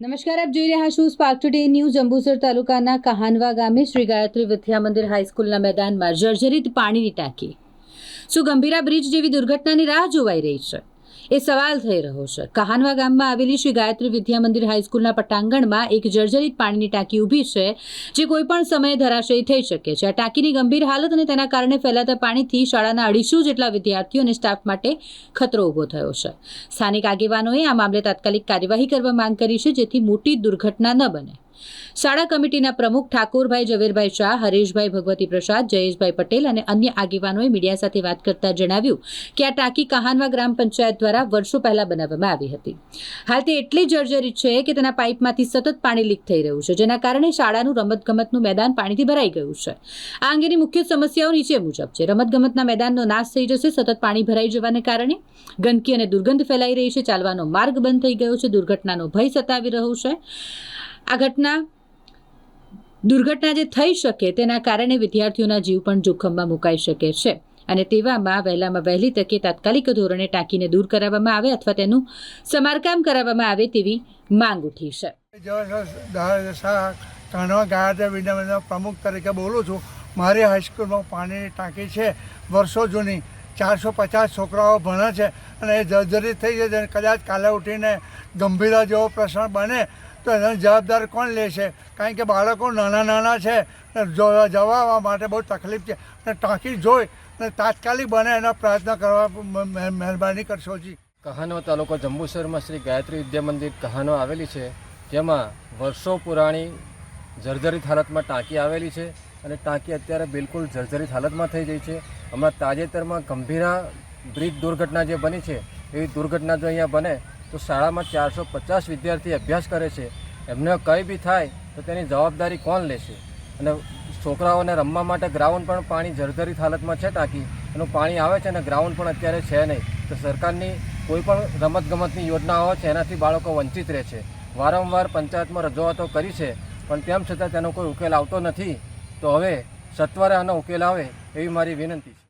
નમસ્કાર, આપ જોઈ રહ્યા છો સ્પાર્ક ટુડે ન્યૂઝ અંબુસર તાલુકાના કહાનવા ગામે શ્રી ગાયત્રી વિદ્યા મંદિર હાઈસ્કૂલના મેદાનમાં જર્જરિત પાણીની ટાંકી. શું ગંભીરા બ્રિજ જેવી દુર્ઘટનાની રાહ જોવાઈ રહી છે? એ સવાલ થઈ રહ્યો છે. કહાનવા ગામમાં આવેલી શ્રી ગાયત્રી વિદ્યા મંદિર હાઈસ્કૂલના પટાંગણમાં એક જર્જરિત પાણીની ટાંકી ઊભી છે, જે કોઈપણ સમયે ધરાશયી થઈ શકે છે. આ ટાંકીની ગંભીર હાલત અને તેના કારણે ફેલાતા પાણીથી શાળાના અઢીસો જેટલા વિદ્યાર્થીઓ અને સ્ટાફ માટે ખતરો ઊભો થયો છે. સ્થાનિક આગેવાનોએ આ મામલે તાત્કાલિક કાર્યવાહી કરવા માંગ કરી છે, જેથી મોટી દુર્ઘટના ન બને. શાળા કમિટીના પ્રમુખ ઠાકોરભાઈ ઝવેરભાઈ શાહ, હરેશભાઈ ભગવતી પ્રસાદ, જયેશભાઈ પટેલ અને અન્ય આગેવાનોએ મીડિયા સાથે વાત કરતા જણાવ્યું કે આ ટાંકી કહાનવા ગ્રામ પંચાયત દ્વારા વર્ષો પહેલા બનાવવામાં આવી હતી. હાલ તે એટલી જર્જરિત છે કે તેના પાઇપમાંથી સતત પાણી લીક થઈ રહ્યું છે, જેના કારણે શાળાનું રમતગમતનું મેદાન પાણીથી ભરાઈ ગયું છે. આ અંગેની મુખ્ય સમસ્યાઓ નીચે મુજબ છે. રમતગમતના મેદાનનો નાશ થઈ જશે, સતત પાણી ભરાઈ જવાને કારણે. ગંદકી અને દુર્ગંધ ફેલાઈ રહી છે, ચાલવાનો માર્ગ બંધ થઈ ગયો છે, દુર્ઘટનાનો ભય સતાવી રહ્યો છે. આ ઘટના દુર્ઘટના જે થઈ શકે તેના કારણે વિદ્યાર્થીઓના જીવ પણ જોખમમાં મુકાઈ શકે છે. અને તેવામાં વહેલામાં વહેલી તકે તાત્કાલિક ધોરણે ટાંકીને દૂર કરાવવામાં આવે અથવા તેનું સમારકામ કરાવવામાં આવે તેવી માંગ ઉઠી છે. કાનવા ગાયત્રી વિદ્યામંદિરના પ્રમુખ તરીકે બોલું છું, મારી હાઈસ્કૂલમાં પાણીની ટાંકી છે, વર્ષો જૂની, ચારસો પચાસ છોકરાઓ ભણે છે અને એ જર્જરિત થઈ છે કદાચ કાલે ઉઠીને ગંભીરા જેવો પ્રશ્ન બને તો એનો જવાબદાર કોણ લે છે? કારણ કે બાળકો નાના નાના છે જવા માટે બહુ તકલીફ છે. અને ટાંકી જોઈ અને તાત્કાલિક બને એનો પ્રયત્ન કરવા મહેરબાની કરશો જી. કહાનો તાલુકો જંબુસરમાં શ્રી ગાયત્રી વિદ્યા મંદિર કહાનો આવેલી છે. જેમાં વર્ષો પુરાણી જર્જરિત હાલતમાં ટાંકી આવેલી છે અને ટાંકી અત્યારે બિલકુલ જર્જરિત હાલતમાં થઈ ગઈ છે. હમણાં તાજેતરમાં ગંભીરા બ્રિજ દુર્ઘટના જે બની છે, એવી દુર્ઘટના જો અહીંયા બને તો શાળામાં ચારસો પચાસ વિદ્યાર્થી અભ્યાસ કરે છે. એમને કંઈ બી થાય તો તેની જવાબદારી કોણ લેશે? અને છોકરાઓને રમવા માટે ગ્રાઉન્ડ પણ પાણી જર્જરિત હાલતમાં છે ટાંકી. એનું પાણી આવે છે અને ગ્રાઉન્ડ પણ અત્યારે છે નહીં. તો સરકારની કોઈ પણ રમતગમતની યોજનાઓ છે, એનાથી બાળકો વંચિત રહે છે. વારંવાર પંચાયતમાં રજૂઆતો કરી છે, પણ તેમ છતાં તેનો કોઈ ઉકેલ આવતો નથી. તો હવે સત્વરે આનો ઉકેલ આવે એવી મારી વિનંતી છે.